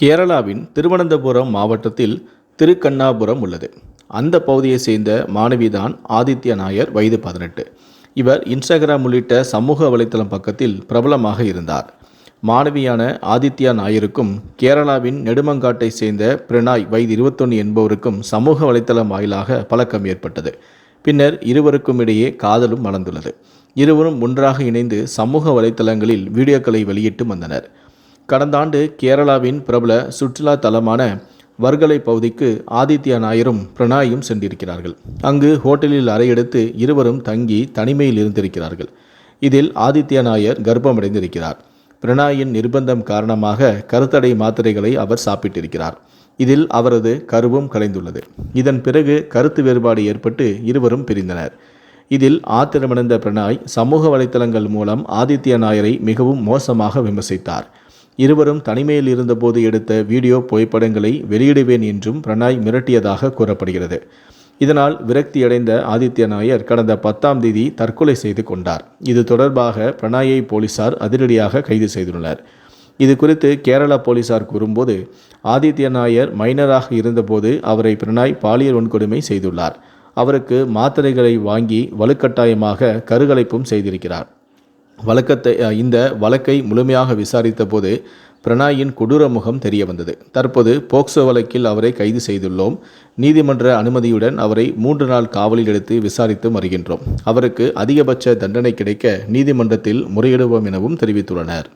கேரளாவின் திருவனந்தபுரம் மாவட்டத்தில் திருக்கண்ணாபுரம் உள்ளது. அந்த பகுதியை சேர்ந்த மாணவிதான் ஆதித்ய நாயர் வயது பதினெட்டு. இவர் இன்ஸ்டாகிராம் உள்ளிட்ட சமூக வலைத்தளம் பக்கத்தில் பிரபலமாக இருந்தார். மாணவியான ஆதித்யா நாயருக்கும் கேரளாவின் நெடுமங்காட்டை சேர்ந்த பிரணாய் வயது இருபத்தொன்று என்பவருக்கும் சமூக வலைத்தளம் வாயிலாக பழக்கம் ஏற்பட்டது. பின்னர் இருவருக்கும் இடையே காதலும் வளர்ந்துள்ளது இருவரும் ஒன்றாக இணைந்து சமூக வலைத்தளங்களில் வீடியோக்களை வெளியிட்டு வந்தனர். கடந்த ஆண்டு கேரளாவின் பிரபல சுற்றுலா தலமான வர்கலை பகுதிக்கு ஆதித்யா நாயரும் பிரணாயும் சென்றிருக்கிறார்கள். அங்கு ஹோட்டலில் அறையெடுத்து இருவரும் தங்கி தனிமையில் இருந்திருக்கிறார்கள். இதில் ஆதித்யா நாயர் கர்ப்பமடைந்திருக்கிறார். பிரணாயின் நிர்பந்தம் காரணமாக கருத்தடை மாத்திரைகளை அவர் சாப்பிட்டிருக்கிறார். இதில் அவரது கருவும் கலைந்துள்ளது. இதன் பிறகு கருத்து வேறுபாடு ஏற்பட்டு இருவரும் பிரிந்தனர். இதில் ஆத்திரமடைந்த பிரணாய் சமூக வலைத்தளங்கள் மூலம் ஆதித்ய நாயரை மிகவும் மோசமாக விமர்சித்தார். இருவரும் தனிமையில் இருந்தபோது எடுத்த வீடியோ புகைப்படங்களை வெளியிடுவேன் என்றும் பிரணாய் மிரட்டியதாக கூறப்படுகிறது. இதனால் விரக்தியடைந்த ஆதித்ய நாயர் கடந்த பத்தாம் தேதி தற்கொலை செய்து கொண்டார். இது தொடர்பாக பிரணாயை போலீசார் அதிரடியாக கைது செய்துள்ளனர். இது குறித்து கேரள போலீசார் கூறும்போது ஆதித்ய நாயர் மைனராக இருந்தபோது அவரை பிரணாய் பாலியல் வன்கொடுமை செய்துள்ளார். அவருக்கு மாத்திரைகளை வாங்கி வலுக்கட்டாயமாக கருகலைப்பும் செய்திருக்கிறார். வழக்கத்தை இந்த வழக்கை முழுமையாக விசாரித்த போது பிரணாயின் கொடூர முகம் தெரிய வந்தது. தற்போது போக்சோ வழக்கில் அவரை கைது செய்துள்ளோம். நீதிமன்ற அனுமதியுடன் அவரை மூன்று நாள் காவலில் எடுத்து விசாரித்து வருகின்றோம் அவருக்கு அதிகபட்ச தண்டனை கிடைக்க நீதிமன்றத்தில் முறையிடுவோம் எனவும் தெரிவித்துள்ளனர்.